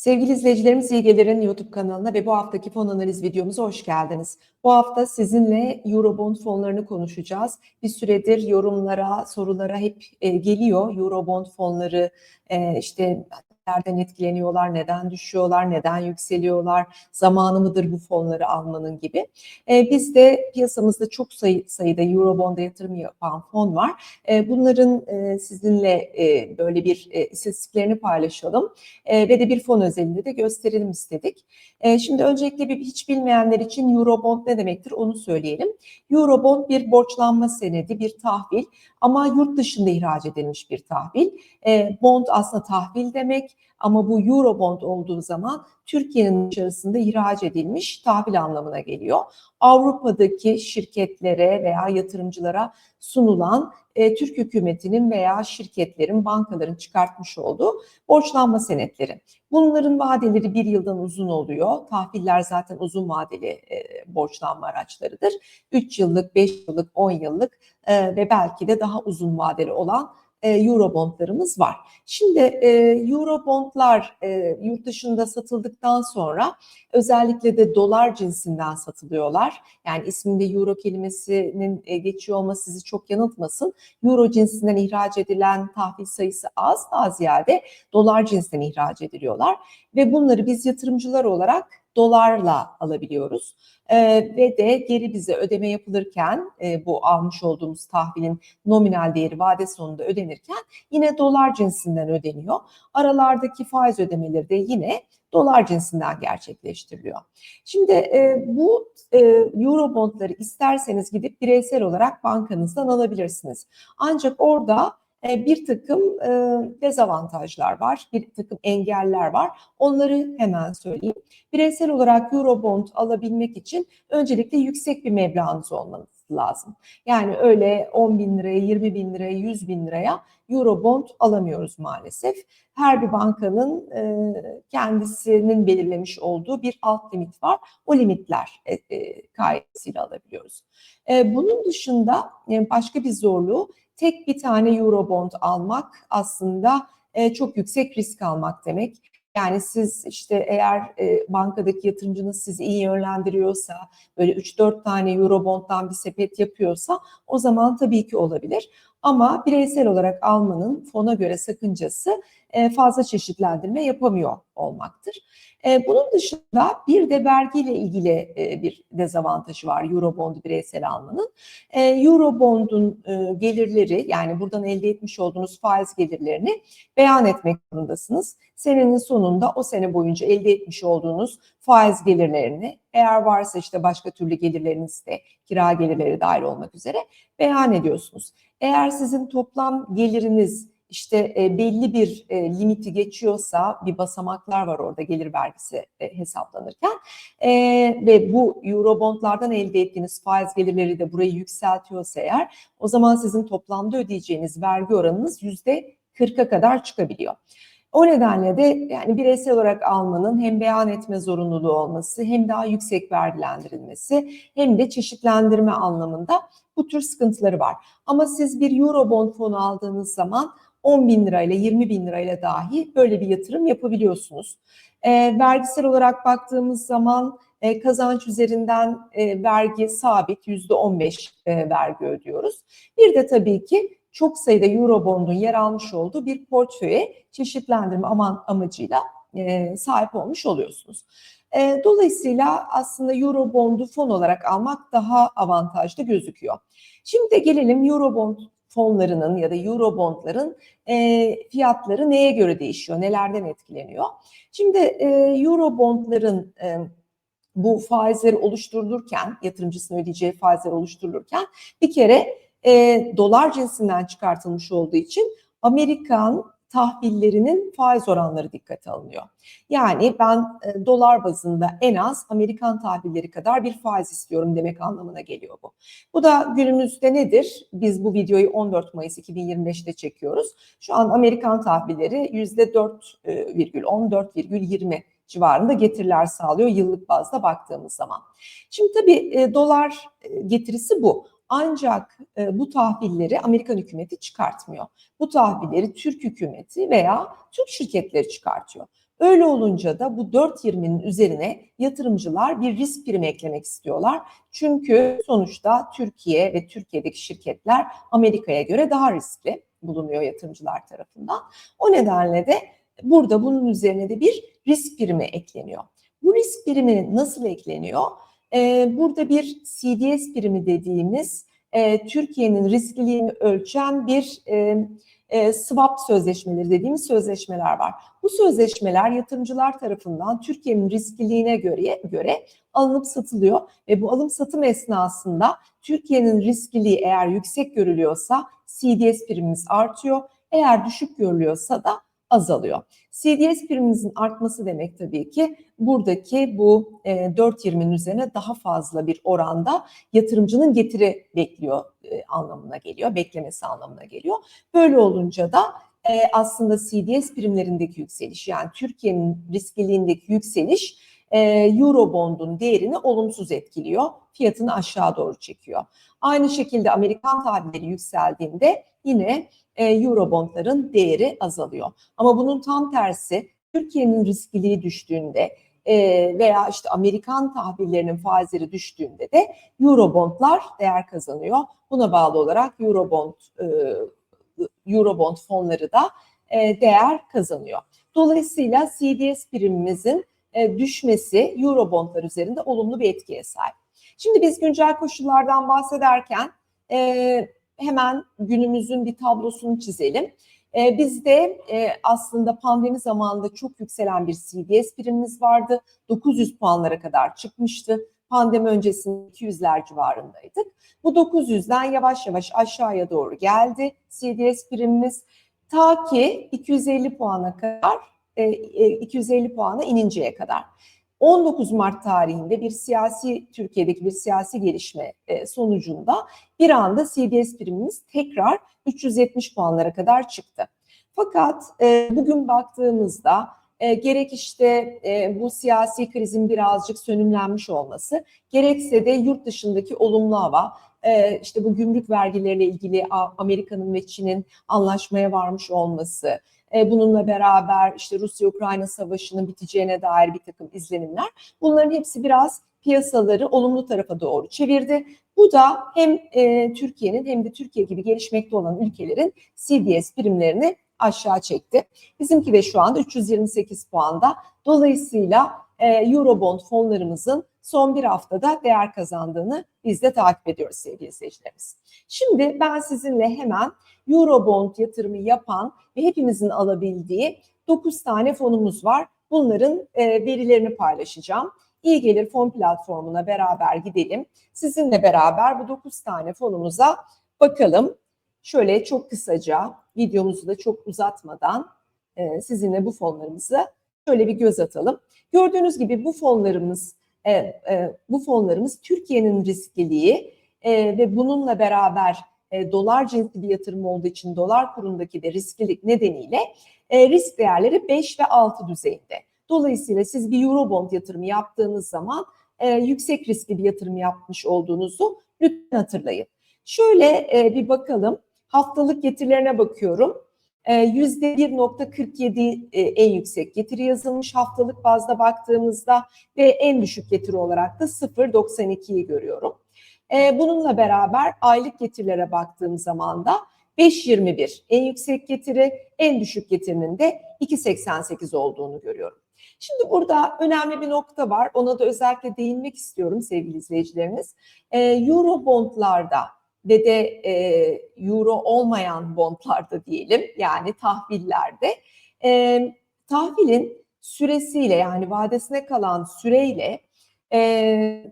Sevgili izleyicilerimiz iyi gelirin YouTube kanalına ve bu haftaki fon analiz videomuza hoş geldiniz. Bu hafta sizinle Eurobond fonlarını konuşacağız. Bir süredir yorumlara, sorulara hep e, geliyor Eurobond fonları e, işte nereden etkileniyorlar, neden düşüyorlar, neden yükseliyorlar, zamanı mıdır bu fonları almanın gibi. E, biz de piyasamızda çok sayı, sayıda Eurobond'a yatırım yapan fon var. E, bunların e, sizinle e, böyle bir e, istatistiklerini paylaşalım e, ve de bir fon özelinde de gösterelim istedik. E, şimdi öncelikle bir hiç bilmeyenler için Eurobond ne demektir onu söyleyelim. Eurobond bir borçlanma senedi, bir tahvil ama yurt dışında ihraç edilmiş bir tahvil. E, bond aslında tahvil demek ama bu Eurobond olduğu zaman Türkiye'nin dışarısında ihraç edilmiş tahvil anlamına geliyor. Avrupa'daki şirketlere veya yatırımcılara sunulan e, Türk hükümetinin veya şirketlerin, bankaların çıkartmış olduğu borçlanma senetleri. Bunların vadeleri bir yıldan uzun oluyor. Tahviller zaten uzun vadeli e, borçlanma araçlarıdır. 3 yıllık, 5 yıllık, 10 yıllık e, ve belki de daha uzun vadeli olan e, Eurobondlarımız var. Şimdi e, Eurobondlar e, yurt dışında satıldıktan sonra özellikle de dolar cinsinden satılıyorlar. Yani isminde Euro kelimesinin e, geçiyor olması sizi çok yanıltmasın. Euro cinsinden ihraç edilen tahvil sayısı az, daha ziyade dolar cinsinden ihraç ediliyorlar. Ve bunları biz yatırımcılar olarak dolarla alabiliyoruz. E, ve de geri bize ödeme yapılırken e, bu almış olduğumuz tahvilin nominal değeri vade sonunda ödenirken yine dolar cinsinden ödeniyor. Aralardaki faiz ödemeleri de yine dolar cinsinden gerçekleştiriliyor. Şimdi e, bu e, Eurobondları isterseniz gidip bireysel olarak bankanızdan alabilirsiniz. Ancak orada bir takım e, dezavantajlar var, bir takım engeller var. Onları hemen söyleyeyim. Bireysel olarak Eurobond alabilmek için öncelikle yüksek bir meblağınız olmanız lazım. Yani öyle 10 bin liraya, 20 bin liraya, 100 bin liraya Eurobond alamıyoruz maalesef. Her bir bankanın e, kendisinin belirlemiş olduğu bir alt limit var. O limitler e, e, kayısıyla alabiliyoruz. E, bunun dışında e, başka bir zorluğu tek bir tane Eurobond almak aslında e, çok yüksek risk almak demek. Yani siz işte eğer e, bankadaki yatırımcınız sizi iyi yönlendiriyorsa, böyle 3-4 tane Eurobond'dan bir sepet yapıyorsa o zaman tabii ki olabilir. Ama bireysel olarak almanın fona göre sakıncası e, fazla çeşitlendirme yapamıyor olmaktır. E, bunun dışında bir de vergiyle ilgili e, bir dezavantajı var Eurobond'u bireysel almanın. Eurobond'un gelirleri yani buradan elde etmiş olduğunuz faiz gelirlerini beyan etmek zorundasınız. Senenin sonunda o sene boyunca elde etmiş olduğunuz faiz gelirlerini eğer varsa işte başka türlü gelirleriniz de kira gelirleri dahil olmak üzere beyan ediyorsunuz. Eğer sizin toplam geliriniz işte e, belli bir e, limiti geçiyorsa bir basamaklar var orada gelir vergisi e, hesaplanırken ve bu Eurobondlardan elde ettiğiniz faiz gelirleri de burayı yükseltiyorsa eğer o zaman sizin toplamda ödeyeceğiniz vergi oranınız yüzde 40'a kadar çıkabiliyor. O nedenle de yani bireysel olarak almanın hem beyan etme zorunluluğu olması hem daha yüksek vergilendirilmesi hem de çeşitlendirme anlamında bu tür sıkıntıları var. Ama siz bir Eurobond fonu aldığınız zaman 10 bin lirayla 20 bin lirayla dahi böyle bir yatırım yapabiliyorsunuz. E, vergisel olarak baktığımız zaman e, kazanç üzerinden e, vergi sabit yüzde 15 e, vergi ödüyoruz. Bir de tabii ki çok sayıda Eurobond'un yer almış olduğu bir portföye çeşitlendirme aman amacıyla e, sahip olmuş oluyorsunuz. E, dolayısıyla aslında Eurobond'u fon olarak almak daha avantajlı gözüküyor. Şimdi de gelelim Eurobond fonlarının ya da Eurobondların e, fiyatları neye göre değişiyor, nelerden etkileniyor? Şimdi e, Eurobondların e, bu faizleri oluşturulurken, yatırımcısının ödeyeceği faizler oluşturulurken bir kere e, dolar cinsinden çıkartılmış olduğu için Amerikan tahvillerinin faiz oranları dikkate alınıyor. Yani ben e, dolar bazında en az Amerikan tahvilleri kadar bir faiz istiyorum demek anlamına geliyor bu. Bu da günümüzde nedir? Biz bu videoyu 14 Mayıs 2025'te çekiyoruz. Şu an Amerikan tahvilleri %4,10-4,20 e, civarında getiriler sağlıyor yıllık bazda baktığımız zaman. Şimdi tabii e, dolar e, getirisi bu. Ancak e, bu tahvilleri Amerikan hükümeti çıkartmıyor. Bu tahvilleri Türk hükümeti veya Türk şirketleri çıkartıyor. Öyle olunca da bu 4.20'nin üzerine yatırımcılar bir risk primi eklemek istiyorlar. Çünkü sonuçta Türkiye ve Türkiye'deki şirketler Amerika'ya göre daha riskli bulunuyor yatırımcılar tarafından. O nedenle de burada bunun üzerine de bir risk primi ekleniyor. Bu risk primi nasıl ekleniyor? Ee, burada bir CDS primi dediğimiz e, Türkiye'nin riskliliğini ölçen bir e, e, swap sözleşmeleri dediğimiz sözleşmeler var. Bu sözleşmeler yatırımcılar tarafından Türkiye'nin riskliliğine göre, göre alınıp satılıyor ve bu alım satım esnasında Türkiye'nin riskliliği eğer yüksek görülüyorsa CDS primimiz artıyor. Eğer düşük görülüyorsa da azalıyor. CDS primimizin artması demek tabii ki buradaki bu e, 4.20'nin üzerine daha fazla bir oranda yatırımcının getiri bekliyor e, anlamına geliyor, beklemesi anlamına geliyor. Böyle olunca da e, aslında CDS primlerindeki yükseliş yani Türkiye'nin riskliliğindeki yükseliş e, Eurobond'un değerini olumsuz etkiliyor, fiyatını aşağı doğru çekiyor. Aynı şekilde Amerikan tahvilleri yükseldiğinde yine e, Eurobondların değeri azalıyor. Ama bunun tam tersi Türkiye'nin riskliliği düştüğünde e, veya işte Amerikan tahvillerinin faizleri düştüğünde de Eurobondlar değer kazanıyor. Buna bağlı olarak Eurobond e, Eurobond fonları da e, değer kazanıyor. Dolayısıyla CDS primimizin e, düşmesi Eurobondlar üzerinde olumlu bir etkiye sahip. Şimdi biz güncel koşullardan bahsederken e, hemen günümüzün bir tablosunu çizelim. E, bizde e, aslında pandemi zamanında çok yükselen bir CDS primimiz vardı. 900 puanlara kadar çıkmıştı. Pandemi öncesinde 200'ler civarındaydık. Bu 900'den yavaş yavaş aşağıya doğru geldi CDS primimiz. Ta ki 250 puana kadar, e, 250 e, puana ininceye kadar. 19 Mart tarihinde bir siyasi Türkiye'deki bir siyasi gelişme e, sonucunda bir anda CDS primimiz tekrar 370 puanlara kadar çıktı. Fakat e, bugün baktığımızda e, gerek işte bu siyasi krizin birazcık sönümlenmiş olması, gerekse de yurt dışındaki olumlu hava, işte bu gümrük vergileriyle ilgili Amerika'nın ve Çin'in anlaşmaya varmış olması, e, bununla beraber işte Rusya-Ukrayna savaşının biteceğine dair bir takım izlenimler. Bunların hepsi biraz piyasaları olumlu tarafa doğru çevirdi. Bu da hem e, Türkiye'nin hem de Türkiye gibi gelişmekte olan ülkelerin CDS primlerini aşağı çekti. Bizimki de şu anda 328 puanda. Dolayısıyla e, Eurobond fonlarımızın son bir haftada değer kazandığını biz de takip ediyoruz sevgili izleyicilerimiz. Şimdi ben sizinle hemen Eurobond yatırımı yapan ve hepimizin alabildiği 9 tane fonumuz var. Bunların e, verilerini paylaşacağım. İyi Gelir Fon platformuna beraber gidelim. Sizinle beraber bu 9 tane fonumuza bakalım. Şöyle çok kısaca videomuzu da çok uzatmadan e, sizinle bu fonlarımızı şöyle bir göz atalım. Gördüğünüz gibi bu fonlarımız e, e, bu fonlarımız Türkiye'nin riskliliği e, ve bununla beraber e, dolar cinsli bir yatırım olduğu için dolar kurundaki de risklilik nedeniyle e, risk değerleri 5 ve 6 düzeyinde. Dolayısıyla siz bir Eurobond yatırımı yaptığınız zaman e, yüksek riskli bir yatırım yapmış olduğunuzu lütfen hatırlayın. Şöyle e, bir bakalım. Haftalık getirilerine bakıyorum. %1.47 e, en yüksek getiri yazılmış haftalık bazda baktığımızda ve en düşük getiri olarak da 0.92'yi görüyorum. E, bununla beraber aylık getirilere baktığım zaman da 5.21 en yüksek getiri, en düşük getirinin de 2.88 olduğunu görüyorum. Şimdi burada önemli bir nokta var. Ona da özellikle değinmek istiyorum sevgili izleyicilerimiz. E, Euro bondlarda ve de e, euro olmayan bondlarda diyelim yani tahvillerde e, tahvilin süresiyle yani vadesine kalan süreyle e,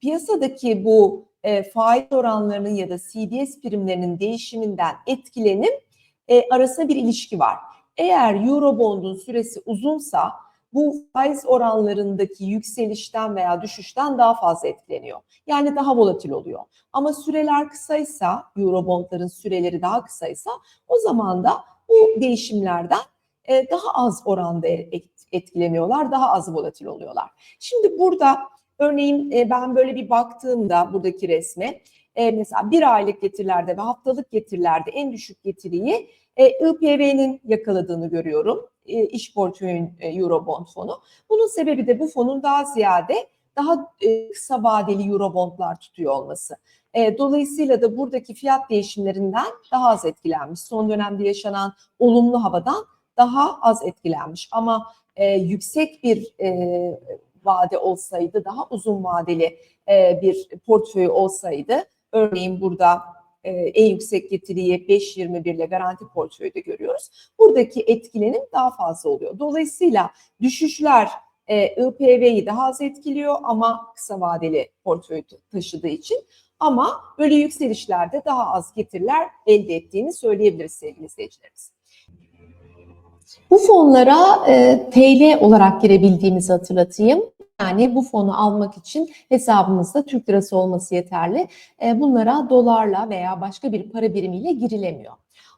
piyasadaki bu e, faiz oranlarının ya da CDS primlerinin değişiminden etkilenip e, arasında bir ilişki var. Eğer Eurobond'un süresi uzunsa bu faiz oranlarındaki yükselişten veya düşüşten daha fazla etkileniyor. Yani daha volatil oluyor. Ama süreler kısaysa, Eurobondların süreleri daha kısaysa o zaman da bu değişimlerden e, daha az oranda etkileniyorlar, daha az volatil oluyorlar. Şimdi burada Örneğin e, ben böyle bir baktığımda buradaki resme e, mesela bir aylık getirilerde ve haftalık getirilerde en düşük getiriyi e, IPV'nin yakaladığını görüyorum. E, iş portföyün e, Eurobond fonu. Bunun sebebi de bu fonun daha ziyade daha e, kısa vadeli Eurobondlar tutuyor olması. E, dolayısıyla da buradaki fiyat değişimlerinden daha az etkilenmiş. Son dönemde yaşanan olumlu havadan daha az etkilenmiş. Ama e, yüksek bir e, vade olsaydı, daha uzun vadeli e, bir portföy olsaydı, örneğin burada e, en yüksek getiriyi 5.21 ile garanti portföyde görüyoruz. Buradaki etkilenim daha fazla oluyor. Dolayısıyla düşüşler e, IPV'yi daha az etkiliyor ama kısa vadeli portföy taşıdığı için ama böyle yükselişlerde daha az getiriler elde ettiğini söyleyebiliriz sevgili izleyicilerimiz. Bu fonlara e, TL olarak girebildiğimizi hatırlatayım. Yani bu fonu almak için hesabımızda Türk lirası olması yeterli. E, bunlara dolarla veya başka bir para birimiyle girilemiyor.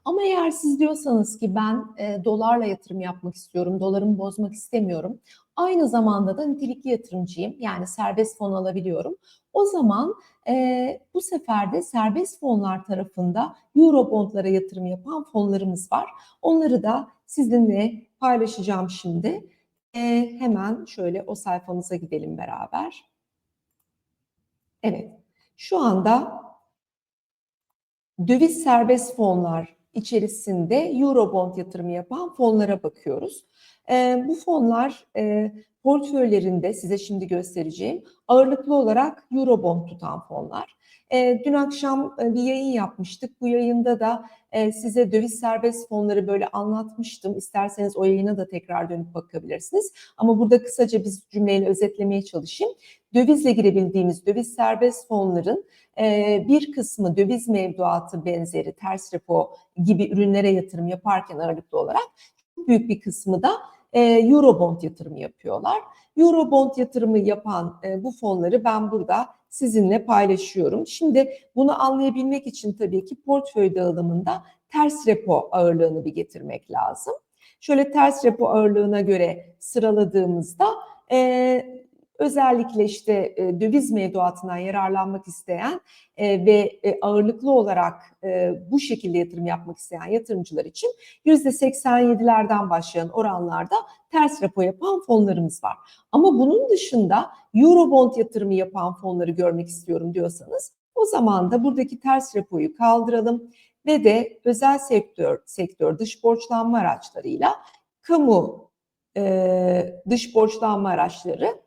Ama eğer siz diyorsanız ki ben e, dolarla yatırım yapmak istiyorum, dolarımı bozmak istemiyorum. Aynı zamanda da nitelikli yatırımcıyım yani serbest fon alabiliyorum. O zaman e, bu sefer de serbest fonlar tarafında Eurobondlara yatırım yapan fonlarımız var. Onları da sizinle paylaşacağım şimdi. E, hemen şöyle o sayfamıza gidelim beraber. Evet, şu anda döviz serbest fonlar içerisinde Eurobond yatırımı yapan fonlara bakıyoruz. E, bu fonlar e, portföylerinde size şimdi göstereceğim ağırlıklı olarak Eurobond tutan fonlar. E, dün akşam e, bir yayın yapmıştık. Bu yayında da e, size döviz serbest fonları böyle anlatmıştım. İsterseniz o yayına da tekrar dönüp bakabilirsiniz. Ama burada kısaca bir cümleyle özetlemeye çalışayım. Dövizle girebildiğimiz döviz serbest fonların bir kısmı döviz mevduatı benzeri ters repo gibi ürünlere yatırım yaparken ağırlıklı olarak büyük bir kısmı da e, Eurobond yatırımı yapıyorlar. Eurobond yatırımı yapan e, bu fonları ben burada sizinle paylaşıyorum. Şimdi bunu anlayabilmek için tabii ki portföy dağılımında ters repo ağırlığını bir getirmek lazım. Şöyle ters repo ağırlığına göre sıraladığımızda e, özellikle işte e, döviz mevduatından yararlanmak isteyen e, ve e, ağırlıklı olarak e, bu şekilde yatırım yapmak isteyen yatırımcılar için %87'lerden başlayan oranlarda ters repo yapan fonlarımız var. Ama bunun dışında Eurobond yatırımı yapan fonları görmek istiyorum diyorsanız o zaman da buradaki ters repoyu kaldıralım ve de özel sektör sektör dış borçlanma araçlarıyla kamu e, dış borçlanma araçları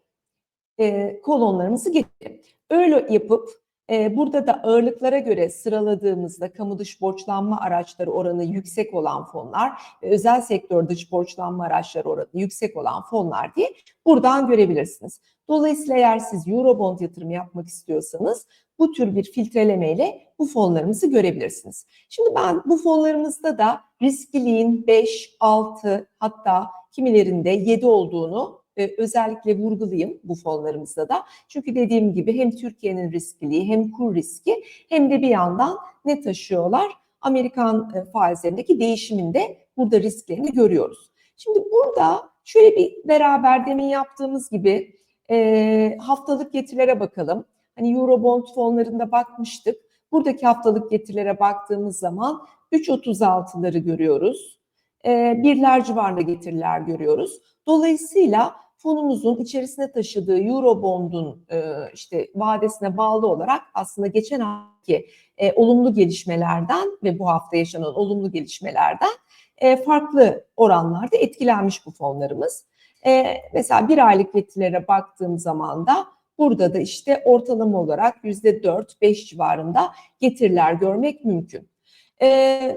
e, kolonlarımızı getirelim. Öyle yapıp e, burada da ağırlıklara göre sıraladığımızda kamu dış borçlanma araçları oranı yüksek olan fonlar ve özel sektör dış borçlanma araçları oranı yüksek olan fonlar diye buradan görebilirsiniz. Dolayısıyla eğer siz Eurobond yatırımı yapmak istiyorsanız bu tür bir filtrelemeyle bu fonlarımızı görebilirsiniz. Şimdi ben bu fonlarımızda da riskliliğin 5, 6 hatta kimilerinde 7 olduğunu e, özellikle vurgulayayım bu fonlarımızda da. Çünkü dediğim gibi hem Türkiye'nin riskliliği hem kur riski hem de bir yandan ne taşıyorlar? Amerikan e, faizlerindeki değişiminde burada risklerini görüyoruz. Şimdi burada şöyle bir beraber demin yaptığımız gibi e, haftalık getirilere bakalım. Hani Eurobond fonlarında bakmıştık. Buradaki haftalık getirilere baktığımız zaman 3.36'ları görüyoruz. E, birler civarında getiriler görüyoruz. Dolayısıyla fonumuzun içerisine taşıdığı Eurobond'un e, işte vadesine bağlı olarak aslında geçen haftaki e, olumlu gelişmelerden ve bu hafta yaşanan olumlu gelişmelerden e, farklı oranlarda etkilenmiş bu fonlarımız. E, mesela bir aylık getirilere baktığım zaman da burada da işte ortalama olarak yüzde dört beş civarında getiriler görmek mümkün. E,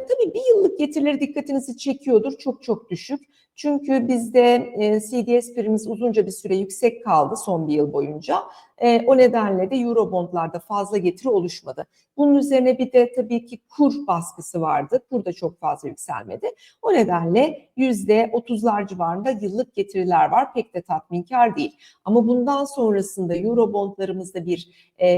tabii bir yıllık getirileri dikkatinizi çekiyordur. Çok çok düşük. Çünkü bizde e, CDS primimiz uzunca bir süre yüksek kaldı son bir yıl boyunca. E, o nedenle de Eurobondlarda fazla getiri oluşmadı. Bunun üzerine bir de tabii ki kur baskısı vardı. Kur da çok fazla yükselmedi. O nedenle yüzde otuzlar civarında yıllık getiriler var. Pek de tatminkar değil. Ama bundan sonrasında Eurobondlarımızda bir e,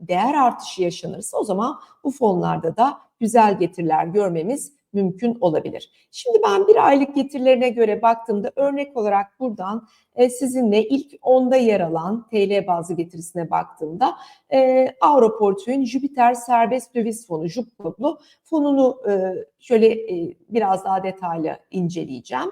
değer artışı yaşanırsa o zaman bu fonlarda da güzel getiriler görmemiz mümkün olabilir. Şimdi ben bir aylık getirilerine göre baktığımda örnek olarak buradan e, sizinle ilk onda yer alan TL bazlı getirisine baktığımda e, Avroportföy'ün Jüpiter Serbest Döviz Fonu, JUP kodlu fonunu e, şöyle e, biraz daha detaylı inceleyeceğim.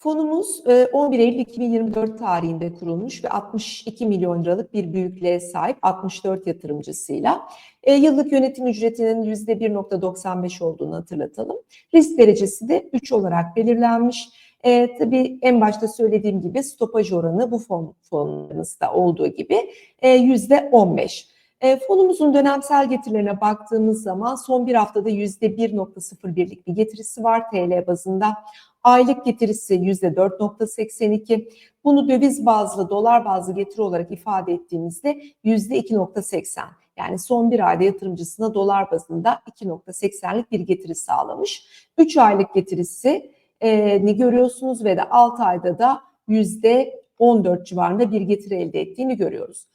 Fonumuz e, 11 Eylül 2024 tarihinde kurulmuş ve 62 milyon liralık bir büyüklüğe sahip 64 yatırımcısıyla. E, yıllık yönetim ücretinin %1.95 olduğunu hatırlatalım. Risk derecesi de 3 olarak belirlenmiş. E, tabii en başta söylediğim gibi stopaj oranı bu fon, fonlarımızda olduğu gibi e, %15. E, fonumuzun dönemsel getirilerine baktığımız zaman son bir haftada %1.01'lik bir getirisi var TL bazında. Aylık getirisi %4.82. Bunu döviz bazlı, dolar bazlı getiri olarak ifade ettiğimizde %2.80. Yani son bir ayda yatırımcısına dolar bazında 2.80'lik bir getiri sağlamış. 3 aylık getirisi e, ni görüyorsunuz ve de 6 ayda da %14 civarında bir getiri elde ettiğini görüyoruz.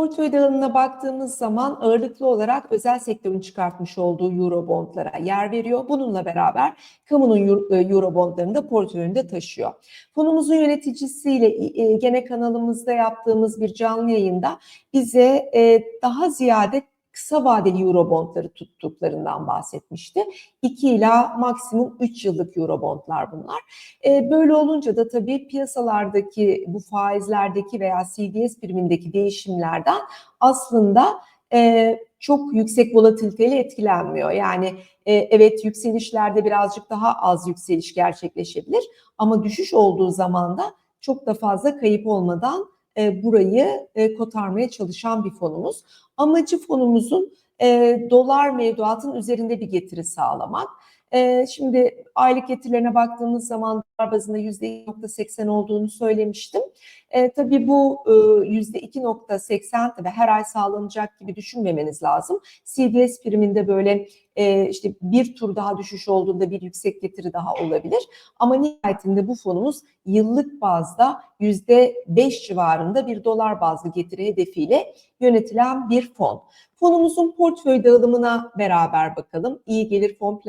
Portföy dağılımına baktığımız zaman ağırlıklı olarak özel sektörün çıkartmış olduğu Eurobondlara yer veriyor. Bununla beraber kamunun Eurobondlarını da portföyünde taşıyor. Fonumuzun yöneticisiyle e, gene kanalımızda yaptığımız bir canlı yayında bize e, daha ziyade kısa vadeli Eurobondları tuttuklarından bahsetmişti. 2 ila maksimum 3 yıllık Eurobondlar bunlar. E, böyle olunca da tabii piyasalardaki bu faizlerdeki veya CDS primindeki değişimlerden aslında e, çok yüksek volatiliteyle etkilenmiyor. Yani e, evet yükselişlerde birazcık daha az yükseliş gerçekleşebilir ama düşüş olduğu zaman da çok da fazla kayıp olmadan e, burayı e, kotarmaya çalışan bir fonumuz. Amacı fonumuzun e, dolar mevduatın üzerinde bir getiri sağlamak. E, şimdi aylık getirilerine baktığımız zaman dolar bazında %2.80 olduğunu söylemiştim. E, tabii bu e, %2.80 ve her ay sağlanacak gibi düşünmemeniz lazım. CDS priminde böyle e, işte bir tur daha düşüş olduğunda bir yüksek getiri daha olabilir. Ama nihayetinde bu fonumuz yıllık bazda %5 civarında bir dolar bazlı getiri hedefiyle yönetilen bir fon. Fonumuzun portföy dağılımına beraber bakalım. İyi Gelir Fon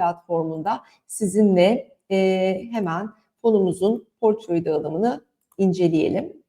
platformunda sizinle e, hemen fonumuzun portföy dağılımını inceleyelim.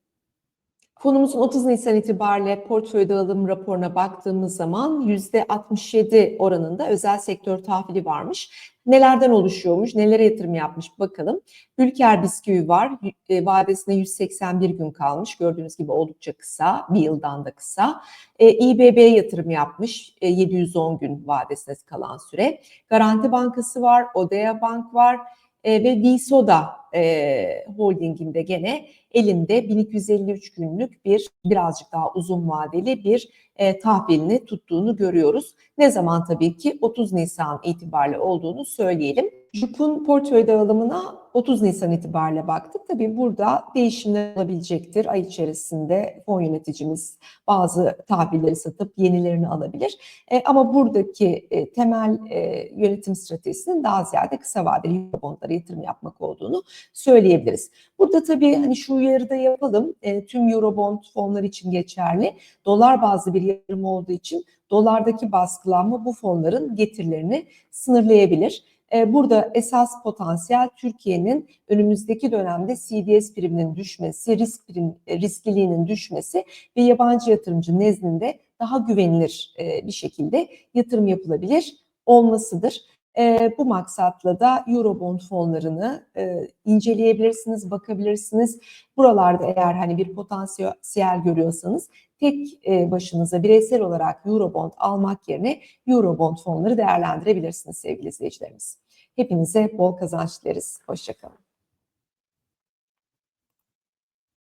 Fonumuzun 30 Nisan itibariyle portföy dağılım raporuna baktığımız zaman %67 oranında özel sektör tahvili varmış. Nelerden oluşuyormuş, nelere yatırım yapmış bakalım. Ülker bisküvi var, e, vadesine 181 gün kalmış. Gördüğünüz gibi oldukça kısa, bir yıldan da kısa. E, İBB yatırım yapmış, e, 710 gün vadesine kalan süre. Garanti Bankası var, Odea Bank var e, ve Visoda e, Holding'inde gene elinde 1253 günlük bir birazcık daha uzun vadeli bir e, tahvilini tuttuğunu görüyoruz. Ne zaman tabii ki 30 Nisan itibariyle olduğunu söyleyelim. JUP'un portföy dağılımına 30 Nisan itibariyle baktık. Tabii burada değişimler olabilecektir. Ay içerisinde fon yöneticimiz bazı tahvilleri satıp yenilerini alabilir. E, ama buradaki e, temel e, yönetim stratejisinin daha ziyade kısa vadeli bondlara yatırım yapmak olduğunu söyleyebiliriz. Burada tabii hani şu uyarı da yapalım. E, tüm Eurobond fonlar için geçerli. Dolar bazlı bir yatırım olduğu için dolardaki baskılanma bu fonların getirilerini sınırlayabilir. E, burada esas potansiyel Türkiye'nin önümüzdeki dönemde CDS priminin düşmesi, risk prim, e, riskliliğinin düşmesi ve yabancı yatırımcı nezdinde daha güvenilir e, bir şekilde yatırım yapılabilir olmasıdır. E, bu maksatla da Eurobond fonlarını e, inceleyebilirsiniz, bakabilirsiniz. Buralarda eğer hani bir potansiyel görüyorsanız tek e, başınıza bireysel olarak Eurobond almak yerine Eurobond fonları değerlendirebilirsiniz sevgili izleyicilerimiz. Hepinize bol kazanç dileriz. Hoşçakalın.